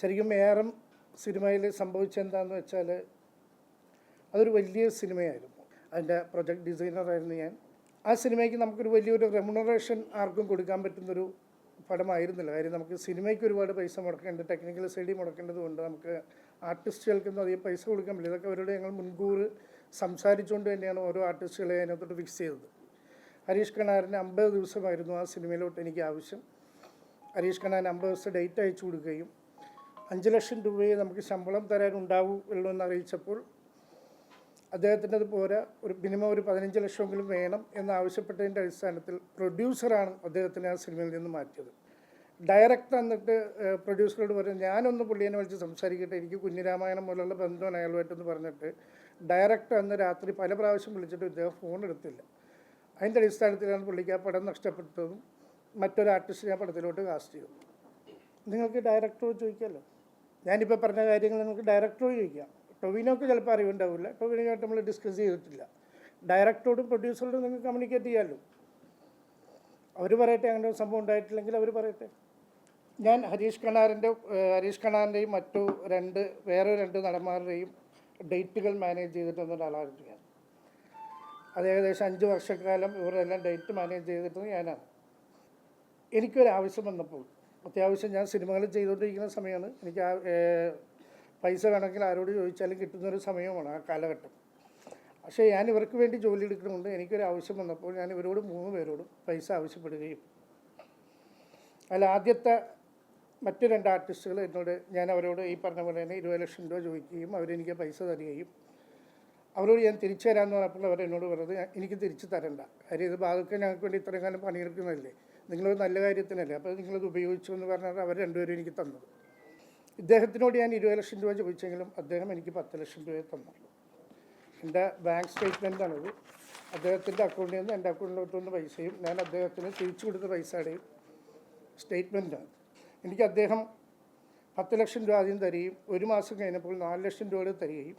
ശരിക്കും ഏറം സിനിമയിൽ സംഭവിച്ചെന്താന്ന് വെച്ചാൽ അതൊരു വലിയ സിനിമയായിരുന്നു. അതിന്റെ പ്രൊജക്ട് ഡിസൈനറായിരുന്നു ഞാൻ. ആ സിനിമയ്ക്ക് നമുക്കൊരു വലിയൊരു റെമുണറേഷൻ ആർക്കും കൊടുക്കാൻ പറ്റുന്നൊരു പടമായിരുന്നില്ല. കാര്യം നമുക്ക് സിനിമയ്ക്ക് ഒരുപാട് പൈസ മുടക്കേണ്ടത് ടെക്നിക്കൽ സൈഡിൽ മുടക്കേണ്ടത് കൊണ്ട് നമുക്ക് ആർട്ടിസ്റ്റുകൾക്കൊന്നും അധികം പൈസ കൊടുക്കാൻ പറ്റില്ല. ഇതൊക്കെ അവരോട് ഞങ്ങൾ മുൻകൂർ സംസാരിച്ചുകൊണ്ട് തന്നെയാണ് ഓരോ ആർട്ടിസ്റ്റുകളെ അതിനകത്തോട്ട് ഫിക്സ് ചെയ്തത്. ഹരീഷ് കണാറിന് അമ്പത് ദിവസമായിരുന്നു ആ സിനിമയിലോട്ട് എനിക്ക് ആവശ്യം. ഹരീഷ് കണാൻ അമ്പത് ദിവസം ഡേറ്റ് അയച്ചു കൊടുക്കുകയും അഞ്ച് ലക്ഷം രൂപയെ നമുക്ക് ശമ്പളം തരാനുണ്ടാവൂ ഉണ്ടാവുള്ളൂ എന്ന് അറിയിച്ചപ്പോൾ അദ്ദേഹത്തിന്റെ പോലെ ഒരു മിനിമം ഒരു പതിനഞ്ച് ലക്ഷമെങ്കിലും വേണം എന്നാവശ്യപ്പെട്ടതിന്റെ അടിസ്ഥാനത്തിൽ പ്രൊഡ്യൂസറാണ് അദ്ദേഹത്തിനെ ആ സിനിമയിൽ നിന്ന് മാറ്റിയത്. ഡയറക്ടർ എന്നിട്ട് പ്രൊഡ്യൂസറോട് പറഞ്ഞു ഞാനൊന്ന് പുള്ളിയെ വിളിച്ച് സംസാരിക്കട്ടെ എനിക്ക് കുഞ്ഞിരാമായണം പോലുള്ള ബന്ധമാണ് അയാളുമായിട്ടെന്ന് പറഞ്ഞിട്ട് ഡയറക്ടർ അന്ന് രാത്രി പല പ്രാവശ്യം വിളിച്ചിട്ട് ഇദ്ദേഹം ഫോൺ എടുത്തില്ല. അതിന്റെ അടിസ്ഥാനത്തിലാണ് പുള്ളിക്ക് ആ പടം നഷ്ടപ്പെട്ടതും മറ്റൊരു ആർട്ടിസ്റ്റിനെ പടത്തിലോട്ട് കാസ്റ്റ് ചെയ്തു നിങ്ങൾക്ക് ഡയറക്ടറോട് ചോദിക്കാമല്ലോ ഞാനിപ്പോൾ പറഞ്ഞ കാര്യങ്ങൾ നിങ്ങൾക്ക് ഡയറക്ടറോട് ചോദിക്കാം. ടൊവിനോക്ക് ചിലപ്പോൾ അറിവുണ്ടാവില്ല ടൊവിനോട്ട് നമ്മൾ ഡിസ്കസ് ചെയ്തിട്ടില്ല. ഡയറക്ടറോടും പ്രൊഡ്യൂസറോടും നിങ്ങൾക്ക് കമ്മ്യൂണിക്കേറ്റ് ചെയ്യാമല്ലോ അവർ പറയട്ടെ അങ്ങനെ സംഭവം ഉണ്ടായിട്ടില്ലെങ്കിൽ അവർ പറയട്ടെ. ഞാൻ ഹരീഷ് കണാറിന്റെ ഹരീഷ് കണാറിന്റെയും മറ്റു രണ്ട് വേറെ രണ്ട് നടന്മാരുടെയും ഡേറ്റുകൾ മാനേജ് ചെയ്തിട്ടുള്ള ഒരാളാണ് ഞാൻ. അത് ഏകദേശം അഞ്ച് വർഷക്കാലം ഇവരെല്ലാം ഡേറ്റ് മാനേജ് ചെയ്തിട്ടുള്ളത് ഞാനാണ്. എനിക്കൊരു ആവശ്യം വന്നപ്പോൾ അത്യാവശ്യം ഞാൻ സിനിമകൾ ചെയ്തുകൊണ്ടിരിക്കുന്ന സമയമാണ്. എനിക്ക് ആ പൈസ വേണമെങ്കിൽ ആരോട് ചോദിച്ചാലും കിട്ടുന്നൊരു സമയമാണ് ആ കാലഘട്ടം. പക്ഷേ ഞാൻ ഇവർക്ക് വേണ്ടി ജോലി എടുക്കണമുണ്ട്. എനിക്കൊരു ആവശ്യം വന്നപ്പോൾ ഞാൻ ഇവരോട് മൂന്ന് പേരോടും പൈസ ആവശ്യപ്പെടുകയും. അതിൽ ആദ്യത്തെ മറ്റു രണ്ട് ആർട്ടിസ്റ്റുകൾ എന്നോട് ഞാൻ അവരോട് ഈ പറഞ്ഞ പോലെ തന്നെ ഇരുപത് ലക്ഷം രൂപ ചോദിക്കുകയും അവരെനിക്ക് പൈസ തരികയും. അവരോട് ഞാൻ തിരിച്ചു തരാമെന്ന് പറഞ്ഞപ്പോൾ അവർ എന്നോട് പറഞ്ഞത് എനിക്ക് തിരിച്ചു തരണ്ട. കാര്യം ഇത് ബാധക്കെ ഞങ്ങൾക്ക് വേണ്ടി ഇത്രയും കാലം പണിയെടുക്കുന്നതല്ലേ? നിങ്ങളൊരു നല്ല കാര്യത്തിനല്ലേ? അപ്പോൾ നിങ്ങളത് ഉപയോഗിച്ചു എന്ന് പറഞ്ഞാൽ അവർ രണ്ടുപേരും എനിക്ക് തന്നത് ഇദ്ദേഹത്തിനോട് ഞാൻ ഇരുപത് ലക്ഷം രൂപ ചോദിച്ചെങ്കിലും അദ്ദേഹം എനിക്ക് പത്ത് ലക്ഷം രൂപയെ തന്നുള്ളൂ എന്റെ ബാങ്ക് സ്റ്റേറ്റ്മെന്റാണിത് അദ്ദേഹത്തിന്റെ അക്കൗണ്ടിൽ നിന്ന് എന്റെ അക്കൗണ്ടിലോട്ട് വന്ന പൈസയും ഞാൻ അദ്ദേഹത്തിന് തിരിച്ചു കൊടുത്ത പൈസയുടെയും സ്റ്റേറ്റ്മെന്റാണ് എനിക്ക് അദ്ദേഹം പത്ത് ലക്ഷം രൂപ ആദ്യം തരികയും ഒരു മാസം കഴിഞ്ഞപ്പോൾ നാല് ലക്ഷം രൂപ തരികയും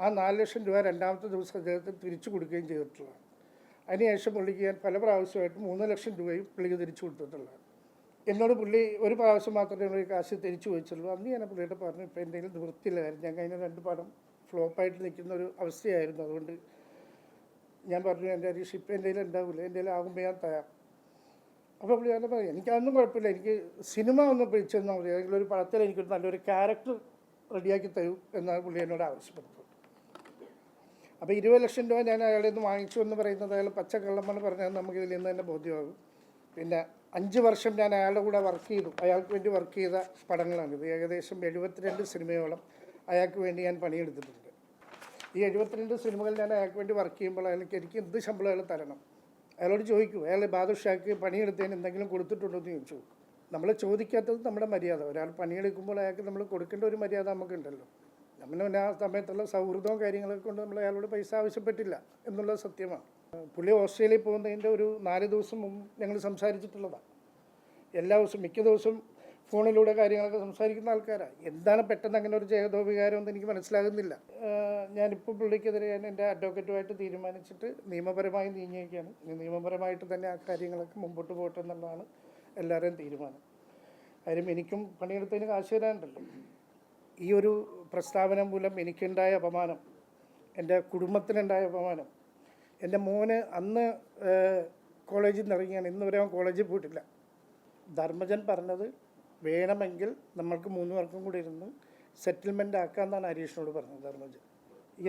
ആ നാല് ലക്ഷം രൂപ രണ്ടാമത്തെ ദിവസം അദ്ദേഹത്തിന് തിരിച്ചു കൊടുക്കുകയും ചെയ്തിട്ടുള്ളതാണ്. അതിനുശേഷം പുള്ളിക്ക് ഞാൻ പല പ്രാവശ്യമായിട്ട് മൂന്ന് ലക്ഷം രൂപയും പുള്ളിക്ക് തിരിച്ചു കൊടുത്തിട്ടുള്ളതാണ് എന്നോട് പുള്ളി ഒരു പ്രാവശ്യം മാത്രമേ പുള്ളി കാശ് തിരിച്ചു ചോദിച്ചുള്ളൂ. അന്ന് ഞാൻ പുള്ളിയുടെ പറഞ്ഞു ഇപ്പോൾ എന്തെങ്കിലും നിവൃത്തിയില്ലായിരുന്നു ഞാൻ കഴിഞ്ഞ രണ്ട് പടം ഫ്ലോപ്പായിട്ട് നിൽക്കുന്ന ഒരു അവസ്ഥയായിരുന്നു. അതുകൊണ്ട് ഞാൻ പറഞ്ഞു എന്റെ ഹരീഷ് ഇപ്പം എന്തെങ്കിലും ഉണ്ടാവില്ല. എന്തെങ്കിലും ആകുമ്പോൾ ഞാൻ തരാം. അപ്പോൾ പുള്ളി തന്നെ പറയാം എനിക്കതൊന്നും കുഴപ്പമില്ല. എനിക്ക് സിനിമ ഒന്ന് പിടിച്ചെന്നാൽ മതി. ഏതെങ്കിലും ഒരു പടത്തിൽ എനിക്കൊരു നല്ലൊരു ക്യാരക്ടർ റെഡിയാക്കി തരൂ എന്നാണ് പുള്ളി എന്നോട് ആവശ്യപ്പെട്ടത്. അപ്പോൾ ഇരുപത് ലക്ഷം രൂപ ഞാൻ അയാളിൽ നിന്ന് വാങ്ങിച്ചു എന്ന് പറയുന്നത് അയാൾ പച്ചക്കള്ളമാണ് പറഞ്ഞാൽ നമുക്ക് ഇതിൽ നിന്ന് തന്നെ ബോധ്യമാകും. പിന്നെ അഞ്ച് വർഷം ഞാൻ അയാളുടെ കൂടെ വർക്ക് ചെയ്തു. അയാൾക്ക് വേണ്ടി വർക്ക് ചെയ്ത പടങ്ങളാണിത് ഏകദേശം എഴുപത്തിരണ്ട് സിനിമയോളം അയാൾക്ക് വേണ്ടി ഞാൻ പണിയെടുത്തിട്ടുണ്ട്. ഈ എഴുപത്തിരണ്ട് സിനിമകൾ ഞാൻ അയാൾക്ക് വേണ്ടി വർക്ക് ചെയ്യുമ്പോൾ അയാൾക്ക് എനിക്ക് എന്ത് ശമ്പളം അയാൾ തരണം? അയാളോട് ചോദിക്കും അയാൾ ബാദുഷാക്ക് പണിയെടുത്തതിന് എന്തെങ്കിലും കൊടുത്തിട്ടുണ്ടോ എന്ന് ചോദിച്ചു. നമ്മൾ ചോദിക്കാത്തത് നമ്മുടെ മര്യാദ. ഒരാൾ പണിയെടുക്കുമ്പോൾ അയാൾക്ക് നമ്മൾ കൊടുക്കേണ്ട ഒരു മര്യാദ നമുക്കുണ്ടല്ലോ. നമ്മൾ പിന്നെ ആ സമയത്തുള്ള സൗഹൃദവും കാര്യങ്ങളൊക്കെ കൊണ്ട് നമ്മൾ അയാളോട് പൈസ ആവശ്യപ്പെട്ടില്ല എന്നുള്ളത് സത്യമാണ്. പുള്ളി ഓസ്ട്രേലിയയിൽ പോകുന്നതിന്റെ ഒരു നാല് ദിവസം മുമ്പ് ഞങ്ങൾ സംസാരിച്ചിട്ടുള്ളതാണ്. എല്ലാ ദിവസവും മിക്ക ദിവസവും ഫോണിലൂടെ കാര്യങ്ങളൊക്കെ സംസാരിക്കുന്ന ആൾക്കാരാണ്. എന്താണ് പെട്ടെന്ന് അങ്ങനെ ഒരു ജയതോപികാരം എന്ന് എനിക്ക് മനസ്സിലാകുന്നില്ല. ഞാനിപ്പോൾ പുള്ളിക്കെതിരെ ഞാൻ എന്റെ അഡ്വക്കേറ്റുമായിട്ട് തീരുമാനിച്ചിട്ട് നിയമപരമായി നീങ്ങിയൊക്കെയാണ് ഇനി നിയമപരമായിട്ട് തന്നെ ആ കാര്യങ്ങളൊക്കെ മുമ്പോട്ട് പോകട്ടെ എന്നുള്ളതാണ് എല്ലാവരുടെയും തീരുമാനം. കാര്യം എനിക്കും പണിയെടുത്തതിന് കാശ് തരാനുണ്ടല്ലോ. ഈ ഒരു പ്രസ്താവന മൂലം എനിക്കുണ്ടായ അപമാനം എന്റെ കുടുംബത്തിനുണ്ടായ അപമാനം എന്റെ മോന് അന്ന് കോളേജിൽ നിന്ന് ഇറങ്ങിയാണ്. ഇന്ന് വരെ അവൻ കോളേജിൽ പോയിട്ടില്ല. ധർമ്മജൻ പറഞ്ഞത് വേണമെങ്കിൽ നമ്മൾക്ക് മൂന്ന് പേർക്കും കൂടി ഇരുന്ന് സെറ്റിൽമെന്റ് ആക്കാമെന്നാണ് ഹരീഷിനോട് പറഞ്ഞത് ധർമ്മജൻ.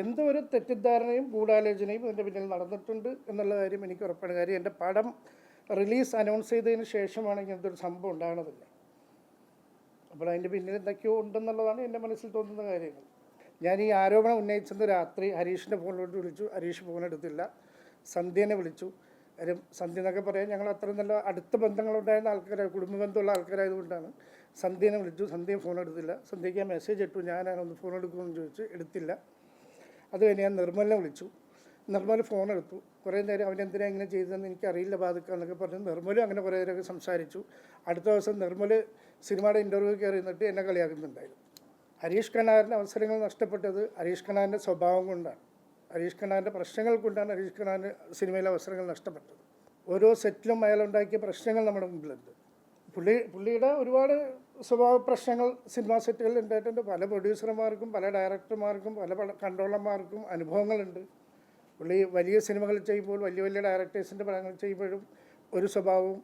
എന്തോ ഒരു തെറ്റിദ്ധാരണയും ഗൂഢാലോചനയും ഇതിന്റെ പിന്നിൽ നടന്നിട്ടുണ്ട് എന്നുള്ള കാര്യം എനിക്ക് ഉറപ്പാണ്. കാര്യം എന്റെ പടം റിലീസ് അനൗൺസ് ചെയ്തതിന് ശേഷമാണ് ഇങ്ങനത്തെ ഒരു സംഭവം ഉണ്ടാകുന്നതല്ലേ അപ്പോൾ അതിന്റെ പിന്നിൽ എന്തൊക്കെയോ ഉണ്ടെന്നുള്ളതാണ് എന്റെ മനസ്സിൽ തോന്നുന്ന കാര്യങ്ങൾ. ഞാൻ ഈ ആരോപണം ഉന്നയിച്ചത് രാത്രി ഹരീഷിന്റെ ഫോണിലോട്ട് വിളിച്ചു. ഹരീഷ് ഫോൺ എടുത്തില്ല. സന്ധ്യനെ വിളിച്ചു. കാര്യം സന്ധ്യ എന്നൊക്കെ പറയാൻ ഞങ്ങൾ അത്ര നല്ല അടുത്ത ബന്ധങ്ങളുണ്ടായിരുന്ന ആൾക്കാരായ കുടുംബ ബന്ധമുള്ള ആൾക്കാരായതുകൊണ്ടാണ്. സന്ധ്യനെ വിളിച്ചു. സന്ധ്യ ഫോൺ എടുത്തില്ല. സന്ധ്യയ്ക്ക് മെസ്സേജ് ഇട്ടു. ഞാനാണ് ഒന്ന് ഫോൺ എടുക്കുമെന്ന് ചോദിച്ചു. എടുത്തില്ല. അത് കഴിഞ്ഞ് ഞാൻ നിർമ്മലിനെ വിളിച്ചു. നിർമ്മൽ ഫോൺ എടുത്തു കുറേ നേരം അവനെന്തിനാ ഇങ്ങനെ ചെയ്തതെന്ന് എനിക്കറിയില്ല ബാധിക്കുക എന്നൊക്കെ പറഞ്ഞു നിർമ്മലും അങ്ങനെ കുറേ നേരമൊക്കെ സംസാരിച്ചു. അടുത്ത ദിവസം നിർമ്മൽ സിനിമയുടെ ഇന്റർവ്യൂ കയറി നിന്നിട്ട് എന്നെ കളിയാക്കുന്നുണ്ടായിരുന്നു. ഹരീഷ് കണാറിന്റെ അവസരങ്ങൾ നഷ്ടപ്പെട്ടത് ഹരീഷ് കണാറിന്റെ സ്വഭാവം കൊണ്ടാണ്. ഹരീഷ് കണാറിന്റെ പ്രശ്നങ്ങൾ കൊണ്ടാണ് ഹരീഷ് കണാറിന്റെ സിനിമയിലെ അവസരങ്ങൾ നഷ്ടപ്പെട്ടത്. ഓരോ സെറ്റിലും അയാളുണ്ടാക്കിയ പ്രശ്നങ്ങൾ നമ്മുടെ മുമ്പിലുണ്ട്. പുള്ളി പുള്ളിയുടെ ഒരുപാട് സ്വഭാവ പ്രശ്നങ്ങൾ സിനിമാ സെറ്റുകളിൽ ഉണ്ടായിട്ടുണ്ട്. പല പ്രൊഡ്യൂസർമാർക്കും പല ഡയറക്ടർമാർക്കും പല പല കൺട്രോളർമാർക്കും അനുഭവങ്ങളുണ്ട്. പുള്ളി വലിയ സിനിമകൾ ചെയ്യുമ്പോൾ വലിയ വലിയ ഡയറക്ടേഴ്സിന്റെ പടങ്ങൾ ചെയ്യുമ്പോഴും ഒരു സ്വഭാവവും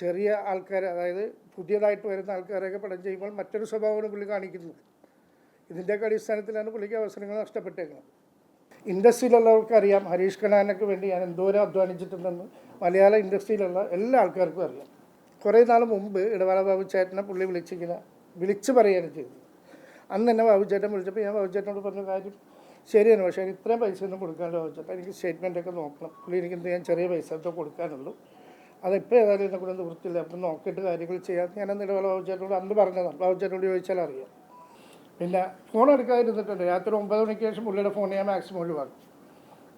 ചെറിയ ആൾക്കാർ അതായത് പുതിയതായിട്ട് വരുന്ന ആൾക്കാരൊക്കെ പടം ചെയ്യുമ്പോൾ മറ്റൊരു സ്വഭാവമാണ് പുള്ളി കാണിക്കുന്നത്. ഇതിന്റെയൊക്കെ അടിസ്ഥാനത്തിലാണ് പുള്ളിക്ക് അവസരങ്ങൾ നഷ്ടപ്പെട്ടേക്കുന്നത്. ഇൻഡസ്ട്രിയിലുള്ളവർക്ക് അറിയാം ഹരീഷ് കണാനൊക്കെ വേണ്ടി ഞാൻ എന്തോരം അധ്വാനിച്ചിട്ടുണ്ടെന്ന് മലയാള ഇൻഡസ്ട്രിയിലുള്ള എല്ലാ ആൾക്കാർക്കും അറിയാം. കുറേ നാൾ മുമ്പ് ഇടവാള ബാബു ചേട്ടനെ പുള്ളി വിളിച്ചിങ്ങനെ വിളിച്ച് പറയുകയാണ് ചെയ്തത്. അന്ന് എന്നെ ബാബു ചേട്ടൻ വിളിച്ചപ്പോൾ ഞാൻ ബാബു ചേട്ടനോട് പറഞ്ഞ കാര്യം ശരിയാണ്. പക്ഷേ എനിക്ക് ഇത്രയും പൈസ ഒന്നും കൊടുക്കാണ്ട് ചോദിച്ചപ്പോൾ എനിക്ക് സ്റ്റേറ്റ്മെന്റ് ഒക്കെ നോക്കണം. പുള്ളി എനിക്ക് എന്ത് ചെയ്യാൻ ചെറിയ പൈസ എന്തോ കൊടുക്കാനുള്ളൂ. അതിപ്പോൾ ഏതായാലും എന്നെ കൂടെ വൃത്തിയില്ല. അപ്പം നോക്കിയിട്ട് കാര്യങ്ങൾ ചെയ്യാൻ ഞാൻ അന്ന് ഇടവേള ബാബു അന്ന് പറഞ്ഞതാണ്. ബാബു ചേട്ടനോട് ചോദിച്ചാൽ അറിയാം. പിന്നെ ഫോൺ എടുക്കാതിരുന്നിട്ടുണ്ട്. രാത്രി ഒമ്പത് മണിക്ക് ശേഷം പുള്ളിയുടെ ഫോൺ ഞാൻ മാക്സിമം ഒഴിവാക്കും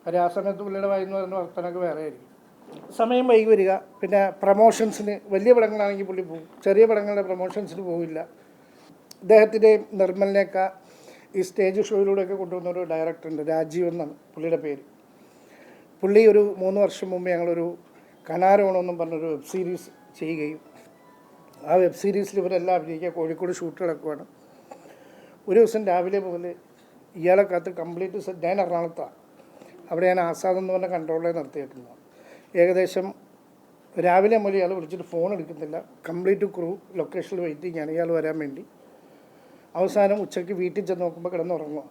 കാര്യം ആ സമയത്ത് പുള്ളിയുടെ വായിന്ന് പറയുന്ന വർത്തനമൊക്കെ വേറെ ആയിരിക്കും. സമയം വൈകി വരിക. പിന്നെ പ്രമോഷൻസിന് വലിയ പടങ്ങളാണെങ്കിൽ പുള്ളി പോകും. ചെറിയ പടങ്ങളുടെ പ്രമോഷൻസിന് പോവില്ല. അദ്ദേഹത്തിന്റെയും നിർമ്മലിനെയൊക്കെ ഈ സ്റ്റേജ് ഷോയിലൂടെയൊക്കെ കൊണ്ടുവന്ന ഒരു ഡയറക്ടറുണ്ട് രാജീവ് എന്നാണ് പുള്ളിയുടെ പേര്. പുള്ളി ഒരു മൂന്ന് വർഷം മുമ്പ് ഞങ്ങളൊരു കനാരോണമെന്നും പറഞ്ഞൊരു വെബ് സീരീസ് ചെയ്യുകയും ആ വെബ് സീരീസിൽ ഇവരെല്ലാം അഭിനയിക്കുക കോഴിക്കോട് ഷൂട്ട് ഒരു ദിവസം രാവിലെ മുതൽ ഇയാളെ കാത്ത് കംപ്ലീറ്റ് സെറ്റ് ഞാൻ എറണാകുളത്താണ് അവിടെ ഞാൻ ആസാദ് എന്ന് പറഞ്ഞ കൺട്രോളിൽ നിർത്തിയേക്കുന്നത് ഏകദേശം രാവിലെ മുതൽ ഇയാൾ വിളിച്ചിട്ട് ഫോൺ എടുക്കുന്നില്ല. കംപ്ലീറ്റ് ക്രൂ ലൊക്കേഷനിൽ വെയിറ്റിംഗ് ആണ് ഇയാൾ വരാൻ വേണ്ടി. അവസാനം ഉച്ചയ്ക്ക് വീട്ടിൽ ചെന്ന് നോക്കുമ്പോൾ കിടന്നുറങ്ങുക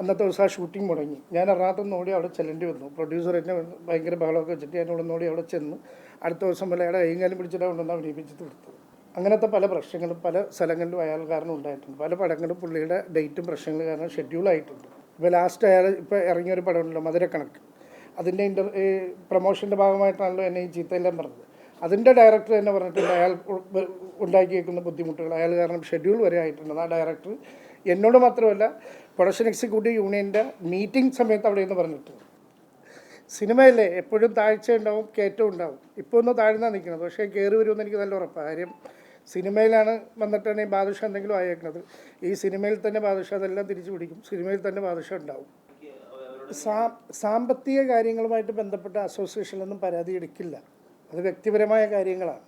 അന്നത്തെ ദിവസം ആ ഷൂട്ടിംഗ് മുടങ്ങി. ഞാൻ എറണാകുളത്തുനിന്ന് ഓടി അവിടെ ചെല്ലേണ്ടി വന്നു. പ്രൊഡ്യൂസർ എന്നെ ഭയങ്കര ബഹളമൊക്കെ വെച്ചിട്ട് ഞാൻ ഓടി അവിടെ ചെന്ന്. അടുത്ത ദിവസം പോലെ അയാളെ കൈകാലം പിടിച്ചിട്ടാണ് കൊണ്ടുവന്ന് അഭിനയിപ്പിച്ചിട്ട് കൊടുത്തത്. അങ്ങനത്തെ പല പ്രശ്നങ്ങളും പല സ്ഥലങ്ങളിലും അയാൾ കാരണം ഉണ്ടായിട്ടുണ്ട്. പല പടങ്ങളും പുള്ളിയുടെ ഡേറ്റും പ്രശ്നങ്ങൾ കാരണം ഷെഡ്യൂൾ ആയിട്ടുണ്ട്. ഇപ്പോൾ ലാസ്റ്റ് അയാൾ ഇപ്പോൾ ഇറങ്ങിയൊരു പടമുണ്ടല്ലോ മധുരക്കണക്ക്. അതിന്റെ ഇന്റർ പ്രൊമോഷന്റെ ഭാഗമായിട്ടാണല്ലോ എന്നെ ഈ ചീത്തയെല്ലാം പറഞ്ഞത്. അതിന്റെ ഡയറക്ടർ തന്നെ പറഞ്ഞിട്ടുണ്ട് അയാൾ ഉണ്ടാക്കിയേക്കുന്ന ബുദ്ധിമുട്ടുകൾ. അയാൾ കാരണം ഷെഡ്യൂൾ വരെ ആയിട്ടുണ്ട് ആ ഡയറക്ടർ. എന്നോട് മാത്രമല്ല പ്രൊഡക്ഷൻ എക്സിക്യൂട്ടീവ് യൂണിയന്റെ മീറ്റിംഗ് സമയത്ത് അവിടെ നിന്ന് പറഞ്ഞിട്ടുണ്ട് സിനിമയല്ലേ എപ്പോഴും താഴ്ച ഉണ്ടാവും കയറ്റം ഉണ്ടാവും. ഇപ്പോൾ ഒന്ന് താഴ്ന്നാണ് നിൽക്കുന്നത്. പക്ഷേ കയറി വരുമെന്ന് എനിക്ക് നല്ല ഉറപ്പാണ് കാര്യം സിനിമയിലാണ് വന്നിട്ടാണ് ഈ ബാദുഷ എന്തെങ്കിലും ആയേക്കുന്നത്. ഈ സിനിമയിൽ തന്നെ ബാദുഷ അതെല്ലാം തിരിച്ചു പിടിക്കും. സിനിമയിൽ തന്നെ ബാദുഷ ഉണ്ടാവും. സാമ്പത്തിക കാര്യങ്ങളുമായിട്ട് ബന്ധപ്പെട്ട അസോസിയേഷനിലൊന്നും പരാതി എടുക്കില്ല. അത് വ്യക്തിപരമായ കാര്യങ്ങളാണ്.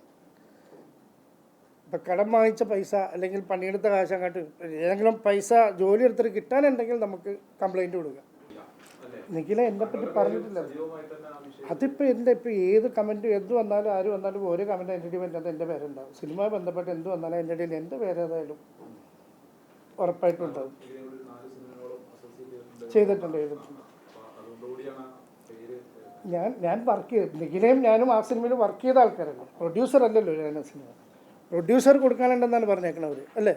ഇപ്പം കടം വാങ്ങിച്ച പൈസ അല്ലെങ്കിൽ പണിയെടുത്ത കാശ് അങ്ങോട്ട് ഏതെങ്കിലും പൈസ ജോലി എടുത്തിട്ട് കിട്ടാനുണ്ടെങ്കിൽ നമുക്ക് കംപ്ലൈന്റ് കൊടുക്കുക നിഖില എന്നെ പറ്റി പറഞ്ഞിട്ടില്ല. അതിപ്പോൾ എന്റെ ഇപ്പോൾ ഏത് കമന്റ് എന്ത് വന്നാലും ആര് വന്നാലും ഓരോ കമന്റ് എന്റെ ഇടയിൽ വന്നത് എന്റെ പേരുണ്ടാവും. സിനിമ ബന്ധപ്പെട്ട് എന്ത് വന്നാലും എന്റെ ഇടയിൽ എന്റെ പേരേതായാലും ഉറപ്പായിട്ടുണ്ടാവും ചെയ്തിട്ടുണ്ട് ചെയ്തിട്ടുണ്ട്. ഞാൻ ഞാൻ വർക്ക് ചെയ്ത് നിഖിലയും ഞാനും ആ സിനിമയിൽ വർക്ക് ചെയ്ത ആൾക്കാരല്ലേ പ്രൊഡ്യൂസർ അല്ലല്ലോ ഞാൻ സിനിമ പ്രൊഡ്യൂസർ കൊടുക്കാനുണ്ടെന്നാണ് പറഞ്ഞേക്കണവർ അല്ലേ?